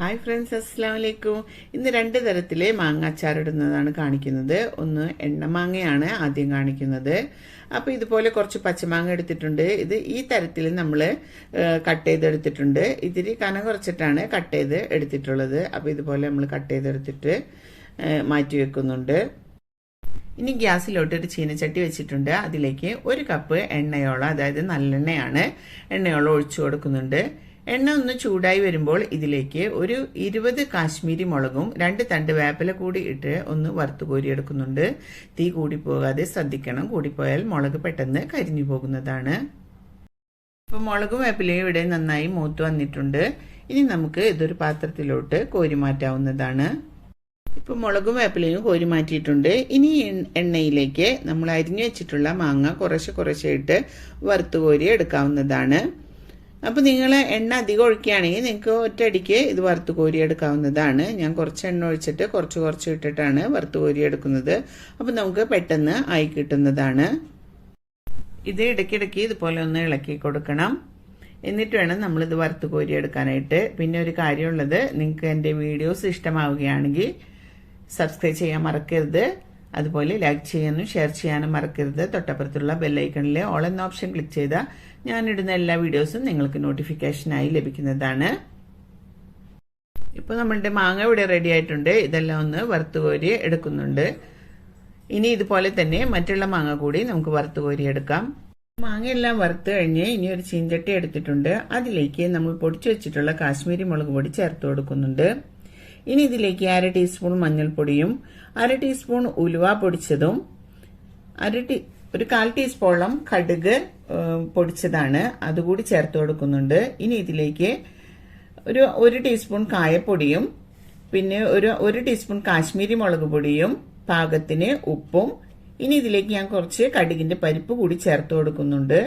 Hi friends അസ്സാം വലൈക്കും ഇന്ന് രണ്ട് തരത്തിലെ മാങ്ങ അച്ചാറിടുന്നതാണ് കാണിക്കുന്നത്. ഒന്ന് എണ്ണ മാങ്ങയാണ് ആദ്യം കാണിക്കുന്നത്. അപ്പോൾ ഇതുപോലെ കുറച്ച് പച്ചമാങ്ങ എടുത്തിട്ടുണ്ട്. ഇത് ഈ തരത്തിൽ നമ്മൾ കട്ട് ചെയ്തെടുത്തിട്ടുണ്ട്. ഇതിരി കനം കുറച്ചിട്ടാണ് കട്ട് ചെയ്ത് എടുത്തിട്ടുള്ളത്. അപ്പോൾ ഇതുപോലെ നമ്മൾ കട്ട് ചെയ്തെടുത്തിട്ട് മാറ്റി വെക്കുന്നുണ്ട്. ഇനി ഗ്യാസിലോട്ട് ഒരു ചീനച്ചട്ടി വെച്ചിട്ടുണ്ട്. അതിലേക്ക് ഒരു കപ്പ് എണ്ണയോളം അതായത് നല്ലെണ്ണയാണ് എണ്ണയോളം ഒഴിച്ചു കൊടുക്കുന്നുണ്ട്. എണ്ണ ഒന്ന് ചൂടായി വരുമ്പോൾ ഇതിലേക്ക് ഒരു ഇരുപത് കാശ്മീരി മുളകും രണ്ട് തണ്ട് വേപ്പില കൂടി ഇട്ട് ഒന്ന് വറുത്ത് കോരിയെടുക്കുന്നുണ്ട്. തീ കൂടിപ്പോകാതെ ശ്രദ്ധിക്കണം. കൂടിപ്പോയാൽ മുളക് പെട്ടെന്ന് കരിഞ്ഞു പോകുന്നതാണ്. ഇപ്പൊ മുളകും വേപ്പിലയും ഇവിടെ നന്നായി മൂത്ത് വന്നിട്ടുണ്ട്. ഇനി നമുക്ക് ഇതൊരു പാത്രത്തിലോട്ട് കോരി മാറ്റാവുന്നതാണ്. മുളകും വേപ്പിലയും കോരി മാറ്റിയിട്ടുണ്ട്. ഇനി എണ്ണയിലേക്ക് നമ്മൾ അരിഞ്ഞു വെച്ചിട്ടുള്ള മാങ്ങ കുറേശ്ശെ കുറേശ്ശെ ഇട്ട് വറുത്ത് കോരി എടുക്കാവുന്നതാണ് അപ്പോൾ നിങ്ങൾ എണ്ണ അധികം ഒഴിക്കുകയാണെങ്കിൽ നിങ്ങൾക്ക് ഒറ്റയടിക്ക് ഇത് വറുത്ത് കോരി എടുക്കാവുന്നതാണ് ഞാൻ കുറച്ച് എണ്ണ ഒഴിച്ചിട്ട് കുറച്ച് കുറച്ച് ഇട്ടിട്ടാണ് വറുത്ത് കോരി എടുക്കുന്നത് അപ്പോൾ നമുക്ക് പെട്ടെന്ന് ആയി കിട്ടുന്നതാണ്. ഇത് ഇടയ്ക്കിടയ്ക്ക് ഇതുപോലെ ഒന്ന് ഇളക്കി കൊടുക്കണം. എന്നിട്ട് വേണം നമ്മളിത് വറുത്ത് കോരി എടുക്കാനായിട്ട് പിന്നെ ഒരു കാര്യമുള്ളത് നിങ്ങൾക്ക് എന്റെ വീഡിയോസ് ഇഷ്ടമാവുകയാണെങ്കിൽ സബ്സ്ക്രൈബ് ചെയ്യാൻ മറക്കരുത്. അതുപോലെ ലൈക്ക് ചെയ്യാനും ഷെയർ ചെയ്യാനും മറക്കരുത്. തൊട്ടപ്പുറത്തുള്ള ബെല്ലൈക്കണിലെ ഓൾ എന്ന ഓപ്ഷൻ ക്ലിക്ക് ചെയ്താൽ ഞാനിടുന്ന എല്ലാ വീഡിയോസും നിങ്ങൾക്ക് നോട്ടിഫിക്കേഷനായി ലഭിക്കുന്നതാണ്. ഇപ്പോൾ നമ്മളുടെ മാങ്ങ ഇവിടെ റെഡി ആയിട്ടുണ്ട്. ഇതെല്ലാം ഒന്ന് വറുത്തുകോരി എടുക്കുന്നുണ്ട്. ഇനി ഇതുപോലെ തന്നെ മറ്റുള്ള മാങ്ങ കൂടി നമുക്ക് വറുത്തുകോരി എടുക്കാം. മാങ്ങയെല്ലാം വറുത്ത് കഴിഞ്ഞ് ഇനി ഒരു ചീഞ്ചട്ടി എടുത്തിട്ടുണ്ട്. അതിലേക്ക് നമ്മൾ പൊടിച്ചു വെച്ചിട്ടുള്ള കാശ്മീരി മുളക് പൊടി ചേർത്ത് കൊടുക്കുന്നുണ്ട്. ഇനി ഇതിലേക്ക് അര ടീസ്പൂൺ മഞ്ഞൾപ്പൊടിയും അര ടീസ്പൂൺ ഉലുവ പൊടിച്ചതും അര ടീ ഒരു കാൽ ടീസ്പൂണോളം കടുക് പൊടിച്ചതാണ്. അതുകൂടി ചേർത്ത് കൊടുക്കുന്നുണ്ട്. ഇനി ഇതിലേക്ക് ഒരു ഒരു ടീസ്പൂൺ കായപ്പൊടിയും പിന്നെ ഒരു ഒരു ടീസ്പൂൺ കാശ്മീരി മുളക് പൊടിയും പാകത്തിന് ഉപ്പും. ഇനി ഇതിലേക്ക് ഞാൻ കുറച്ച് കടുകിന്റെ പരിപ്പ് കൂടി ചേർത്ത് കൊടുക്കുന്നുണ്ട്.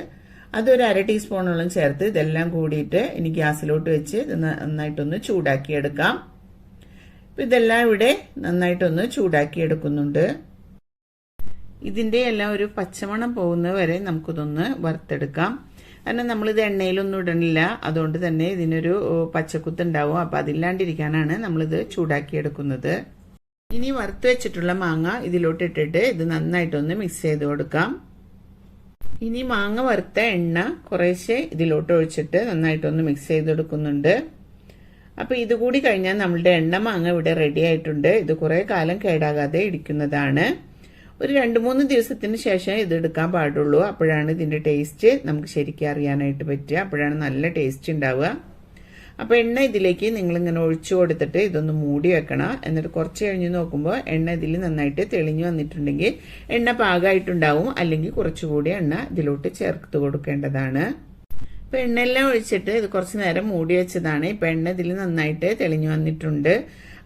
അതൊരു അര ടീസ്പൂണോളം ചേർത്ത് ഇതെല്ലാം കൂടിയിട്ട് ഇനി ഗ്യാസിലോട്ട് വെച്ച് നന്നായിട്ടൊന്ന് ചൂടാക്കി ഇപ്പൊ ഇതെല്ലാം ഇവിടെ നന്നായിട്ടൊന്ന് ചൂടാക്കി എടുക്കുന്നുണ്ട് ഇതിന്റെ എല്ലാം ഒരു പച്ചമണം പോകുന്നത് വരെ നമുക്കിതൊന്ന് വറുത്തെടുക്കാം. കാരണം നമ്മളിത് എണ്ണയിലൊന്നും ഇടണില്ല. അതുകൊണ്ട് തന്നെ ഇതിനൊരു പച്ചക്കുത്ത് ഉണ്ടാവും അപ്പൊ അതില്ലാണ്ടിരിക്കാനാണ് നമ്മളിത് ചൂടാക്കി എടുക്കുന്നത് ഇനി വറുത്ത് വെച്ചിട്ടുള്ള മാങ്ങ ഇതിലോട്ട് ഇട്ടിട്ട് ഇത് നന്നായിട്ടൊന്ന് മിക്സ് ചെയ്ത് കൊടുക്കാം. ഇനി മാങ്ങ വറുത്ത എണ്ണ കുറേശ്ശെ ഇതിലോട്ട് ഒഴിച്ചിട്ട് നന്നായിട്ടൊന്ന് മിക്സ് ചെയ്ത് കൊടുക്കുന്നുണ്ട് അപ്പൊ ഇത് കൂടി കഴിഞ്ഞാൽ നമ്മളുടെ എണ്ണ മാങ്ങ ഇവിടെ റെഡി ആയിട്ടുണ്ട്. ഇത് കുറേ കാലം കേടാകാതെ ഇരിക്കുന്നതാണ്. ഒരു രണ്ട് മൂന്ന് ദിവസത്തിന് ശേഷം ഇത് എടുക്കാൻ പാടുള്ളൂ. അപ്പോഴാണ് ഇതിന്റെ ടേസ്റ്റ് നമുക്ക് ശരിക്കും അറിയാനായിട്ട് പറ്റുക. അപ്പോഴാണ് നല്ല ടേസ്റ്റ് ഉണ്ടാവുക. അപ്പോൾ എണ്ണ ഇതിലേക്ക് നിങ്ങൾ ഇങ്ങനെ ഒഴിച്ചു കൊടുത്തിട്ട് ഇതൊന്ന് മൂടി വെക്കണം. എന്നിട്ട് കുറച്ച് കഴിഞ്ഞ് നോക്കുമ്പോൾ എണ്ണ ഇതിൽ നന്നായിട്ട് തെളിഞ്ഞു വന്നിട്ടുണ്ടെങ്കിൽ എണ്ണ പാകമായിട്ടുണ്ടാവും അല്ലെങ്കിൽ കുറച്ചുകൂടി എണ്ണ ഇതിലോട്ട് ചേർത്ത് കൊടുക്കേണ്ടതാണ്. ഇപ്പൊ എണ്ണയെല്ലാം ഒഴിച്ചിട്ട് ഇത് കുറച്ച് നേരം മൂടി വെച്ചതാണ്. ഇപ്പൊ എണ്ണ ഇതിൽ നന്നായിട്ട് തെളിഞ്ഞു വന്നിട്ടുണ്ട്.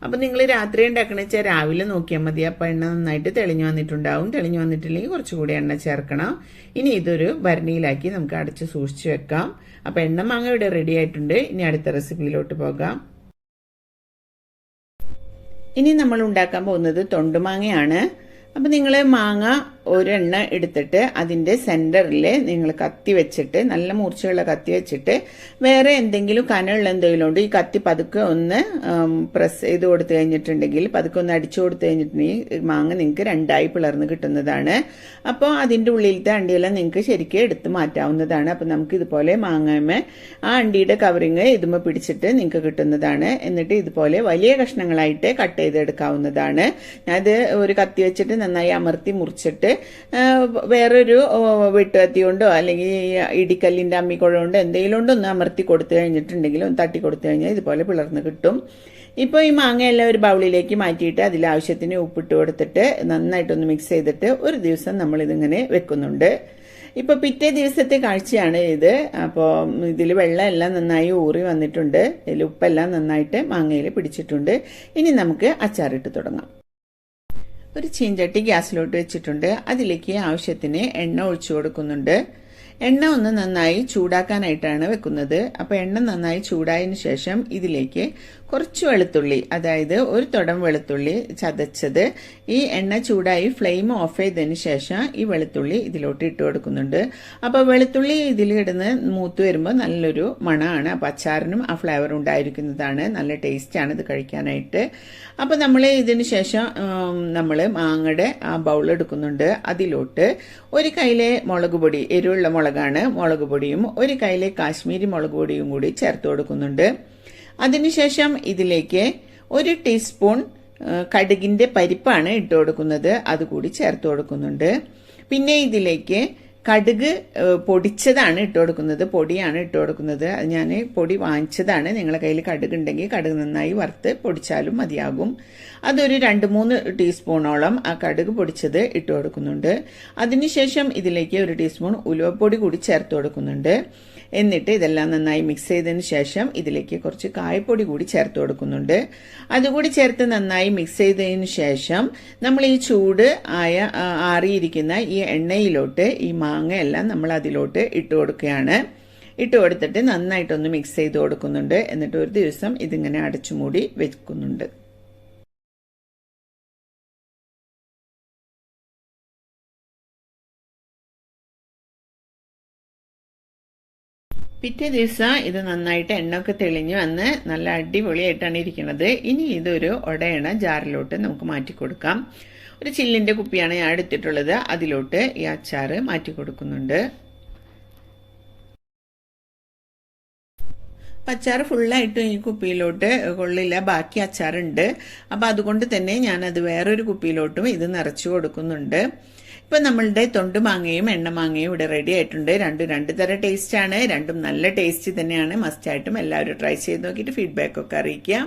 അപ്പൊ നിങ്ങൾ രാത്രി ഉണ്ടാക്കണ വെച്ചാൽ രാവിലെ നോക്കിയാൽ മതി. അപ്പൊ എണ്ണ നന്നായിട്ട് തെളിഞ്ഞു വന്നിട്ടുണ്ടാവും. തെളിഞ്ഞു വന്നിട്ടില്ലെങ്കിൽ കുറച്ചുകൂടി എണ്ണ ചേർക്കണം. ഇനി ഇതൊരു ഭരണിയിലാക്കി നമുക്ക് അടച്ച് സൂക്ഷിച്ചു വെക്കാം. അപ്പൊ എണ്ണ മാങ്ങ ഇവിടെ റെഡി ആയിട്ടുണ്ട്. ഇനി അടുത്ത റെസിപ്പിയിലോട്ട് പോകാം. ഇനി നമ്മൾ ഉണ്ടാക്കാൻ പോകുന്നത് തൊണ്ടുമാങ്ങയാണ് അപ്പം നിങ്ങൾ മാങ്ങ ഒരെണ്ണ എടുത്തിട്ട് അതിന്റെ സെന്ററിൽ നിങ്ങൾ കത്തി വെച്ചിട്ട് നല്ല മൂർച്ചയുള്ള കത്തി വെച്ചിട്ട് വേറെ എന്തെങ്കിലും കനമുള്ള എന്തെങ്കിലും ഉണ്ട്? ഈ കത്തി പതുക്കെ ഒന്ന് പ്രസ് ചെയ്ത് കൊടുത്തു കഴിഞ്ഞിട്ടുണ്ടെങ്കിൽ പതുക്കെ ഒന്ന് അടിച്ചു കൊടുത്തു കഴിഞ്ഞിട്ടുണ്ടെങ്കിൽ മാങ്ങ നിങ്ങൾക്ക് രണ്ടായി പിളർന്ന് കിട്ടുന്നതാണ്. അപ്പോൾ അതിന്റെ ഉള്ളിലത്തെ അണ്ടിയെല്ലാം നിങ്ങൾക്ക് ശരിക്കും എടുത്ത് മാറ്റാവുന്നതാണ്. അപ്പോൾ നമുക്ക് ഇതുപോലെ മാങ്ങാമ ആ അണ്ടിയുടെ കവറിങ് ഇതുമ്പോൾ പിടിച്ചിട്ട് നിങ്ങൾക്ക് കിട്ടുന്നതാണ്. എന്നിട്ട് ഇതുപോലെ വലിയ കഷ്ണങ്ങളായിട്ട് കട്ട് ചെയ്തെടുക്കാവുന്നതാണ്. ഞാനത് ഒരു കത്തി വെച്ചിട്ട് നന്നായി അമർത്തി മുറിച്ചിട്ട് വേറൊരു വെട്ടുകത്തി കൊണ്ടോ അല്ലെങ്കിൽ ഇടിക്കല്ലിന്റെ അമ്മിക്കുഴ കൊണ്ടോ എന്തെങ്കിലും കൊണ്ടോ ഒന്ന് അമർത്തി കൊടുത്തു കഴിഞ്ഞിട്ടുണ്ടെങ്കിലും തട്ടി കൊടുത്തു കഴിഞ്ഞാൽ ഇതുപോലെ പിളർന്ന് കിട്ടും. ഇപ്പോൾ ഈ മാങ്ങയെല്ലാം ഒരു ബൗളിലേക്ക് മാറ്റിയിട്ട് അതിൽ ആവശ്യത്തിന് ഉപ്പിട്ട് കൊടുത്തിട്ട് നന്നായിട്ടൊന്ന് മിക്സ് ചെയ്തിട്ട് ഒരു ദിവസം നമ്മളിതിങ്ങനെ വെക്കുന്നുണ്ട്. ഇപ്പോൾ പിറ്റേ ദിവസത്തെ കാഴ്ചയാണ് ഇത്. അപ്പോൾ ഇതിൽ വെള്ളമെല്ലാം നന്നായി ഊറി വന്നിട്ടുണ്ട്. ഇതിൽ ഉപ്പെല്ലാം നന്നായിട്ട് മാങ്ങയിൽ പിടിച്ചിട്ടുണ്ട്. ഇനി നമുക്ക് അച്ചാറിട്ട് തുടങ്ങാം. ഒരു ചീഞ്ചട്ടി ഗ്യാസിലോട്ട് വെച്ചിട്ടുണ്ട്. അതിലേക്ക് ആവശ്യത്തിന് എണ്ണ ഒഴിച്ചു കൊടുക്കുന്നുണ്ട്. എണ്ണ ഒന്ന് നന്നായി ചൂടാക്കാനായിട്ടാണ് വെക്കുന്നത്. അപ്പോൾ എണ്ണ നന്നായി ചൂടായതിന് ശേഷം ഇതിലേക്ക് കുറച്ച് വെളുത്തുള്ളി അതായത് ഒരു തുടം വെളുത്തുള്ളി ചതച്ചത്. ഈ എണ്ണ ചൂടായി ഫ്ലെയിം ഓഫ് ചെയ്തതിന് ശേഷം ഈ വെളുത്തുള്ളി ഇതിലോട്ട് ഇട്ട് കൊടുക്കുന്നുണ്ട്. അപ്പോൾ വെളുത്തുള്ളി ഇതിൽ ഇടുന്ന് മൂത്ത് വരുമ്പോൾ നല്ലൊരു മണമാണ്. അപ്പോൾ അച്ചാറിനും ആ ഫ്ലേവർ ഉണ്ടായിരിക്കുന്നതാണ്. നല്ല ടേസ്റ്റാണ് ഇത് കഴിക്കാനായിട്ട്. അപ്പോൾ നമ്മൾ ഇതിന് ശേഷം നമ്മൾ മാങ്ങയുടെ ആ ബൗൾ എടുക്കുന്നുണ്ട്. അതിലോട്ട് ഒരു കയ്യിലെ മുളക് പൊടി എരിവുള്ള മുളകാണ് മുളക് പൊടിയും ഒരു കൈയിലെ കാശ്മീരി മുളക് പൊടിയും കൂടി ചേർത്ത് കൊടുക്കുന്നുണ്ട്. അതിനുശേഷം ഇതിലേക്ക് ഒരു ടീസ്പൂൺ കടുകിന്റെ പരിപ്പാണ് ഇട്ട് കൊടുക്കുന്നത് അതുകൂടി ചേർത്ത് കൊടുക്കുന്നുണ്ട്. പിന്നെ ഇതിലേക്ക് കടുക് പൊടിച്ചതാണ് ഇട്ട് കൊടുക്കുന്നത്. പൊടിയാണ് ഇട്ട് കൊടുക്കുന്നത്. അത് ഞാൻ പൊടി വാങ്ങിച്ചതാണ്. നിങ്ങളുടെ കയ്യിൽ കടുക് ഉണ്ടെങ്കിൽ കടുക് നന്നായി വറുത്ത് പൊടിച്ചാലും മതിയാകും. അതൊരു രണ്ട് മൂന്ന് ടീസ്പൂണോളം ആ കടുക് പൊടിച്ചത് ഇട്ട് കൊടുക്കുന്നുണ്ട്. അതിനുശേഷം ഇതിലേക്ക് ഒരു ടീസ്പൂൺ ഉലുവപ്പൊടി കൂടി ചേർത്ത് കൊടുക്കുന്നുണ്ട്. എന്നിട്ട് ഇതെല്ലാം നന്നായി മിക്സ് ചെയ്തതിന് ശേഷം ഇതിലേക്ക് കുറച്ച് കായപ്പൊടി കൂടി ചേർത്ത് കൊടുക്കുന്നുണ്ട്. അതുകൂടി ചേർത്ത് നന്നായി മിക്സ് ചെയ്തതിന് ശേഷം നമ്മൾ ഈ ചൂട് ആയ ആറിയിരിക്കുന്ന ഈ എണ്ണയിലോട്ട് ഈ മാങ്ങ എല്ലാം നമ്മൾ അതിലോട്ട് ഇട്ട് കൊടുക്കുകയാണ്. ഇട്ട് കൊടുത്തിട്ട് നന്നായിട്ടൊന്ന് മിക്സ് ചെയ്ത് കൊടുക്കുന്നുണ്ട്. എന്നിട്ട് ഒരു ദിവസം ഇതിങ്ങനെ അടച്ചുമൂടി വെക്കുന്നുണ്ട്. പിറ്റേ ദിവസം ഇത് നന്നായിട്ട് എണ്ണയൊക്കെ തെളിഞ്ഞു വന്ന് നല്ല അടിപൊളിയായിട്ടാണ് ഇരിക്കുന്നത് ഇനി ഇതൊരു ഒടയണ ജാറിലോട്ട് നമുക്ക് മാറ്റി കൊടുക്കാം ഒരു ചില്ലിന്റെ കുപ്പിയാണ് ഞാൻ എടുത്തിട്ടുള്ളത്. അതിലോട്ട് ഈ അച്ചാർ മാറ്റി കൊടുക്കുന്നുണ്ട്. അച്ചാർ ഫുള്ളായിട്ടും ഈ കുപ്പിയിലോട്ട് കൊള്ളില്ല. ബാക്കി അച്ചാറുണ്ട്. അപ്പോൾ അതുകൊണ്ട് തന്നെ ഞാനത് വേറൊരു കുപ്പിയിലോട്ടും ഇത് നിറച്ചു കൊടുക്കുന്നുണ്ട്. ഇപ്പം നമ്മളുടെ തൊണ്ട് മാങ്ങയും എണ്ണ മാങ്ങയും ഇവിടെ റെഡി ആയിട്ടുണ്ട്. രണ്ടും രണ്ട് തര ടേസ്റ്റാണ് രണ്ടും നല്ല ടേസ്റ്റ് തന്നെയാണ്. മസ്റ്റായിട്ടും എല്ലാവരും ട്രൈ ചെയ്ത് നോക്കിയിട്ട് ഫീഡ്ബാക്ക് ഒക്കെ അറിയിക്കുക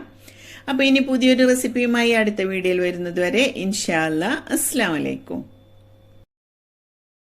അപ്പോൾ ഇനി പുതിയൊരു റെസിപ്പിയുമായി അടുത്ത വീഡിയോയിൽ വരുന്നത് വരെ ഇൻഷാല്ല അസ്സാം വലൈക്കും